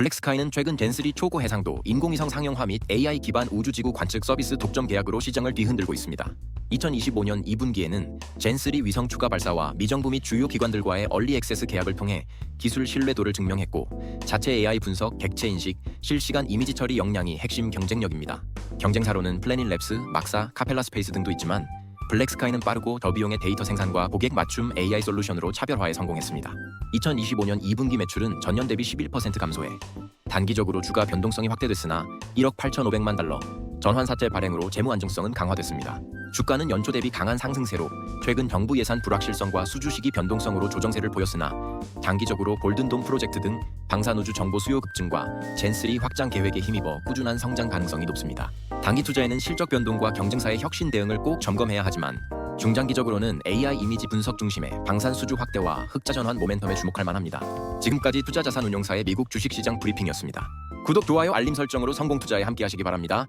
블랙스카이는 최근 젠3 초고 해상도 인공위성 상용화 및 AI 기반 우주지구 관측 서비스 독점 계약으로 시장을 뒤흔들고 있습니다. 2025년 2분기에는 젠3 위성 추가 발사와 미정부 및 주요 기관들과의 얼리 액세스 계약을 통해 기술 신뢰도를 증명했고 자체 AI 분석, 객체 인식, 실시간 이미지 처리 역량이 핵심 경쟁력입니다. 경쟁사로는 플래닛 랩스, 막사, 카펠라 스페이스 등도 있지만 블랙스카이는 빠르고 저비용의 데이터 생산과 고객 맞춤 AI 솔루션으로 차별화에 성공했습니다. 2025년 2분기 매출은 전년 대비 11% 감소해 단기적으로 주가 변동성이 확대됐으나 1억 8,500만 달러 전환사채 발행으로 재무 안정성은 강화됐습니다. 주가는 연초 대비 강한 상승세로 최근 정부 예산 불확실성과 수주 시기 변동성으로 조정세를 보였으나 장기적으로 골든돔 프로젝트 등 방사누주 정보 수요 급증과 젠3 확장 계획에 힘입어 꾸준한 성장 가능성이 높습니다. 단기 투자에는 실적 변동과 경쟁사의 혁신 대응을 꼭 점검해야 하지만 중장기적으로는 AI 이미지 분석 중심의 방산 수주 확대와 흑자 전환 모멘텀에 주목할 만합니다. 지금까지 투자 자산 운용사의 미국 주식시장 브리핑이었습니다. 구독, 좋아요, 알림 설정으로 성공 투자에 함께하시기 바랍니다.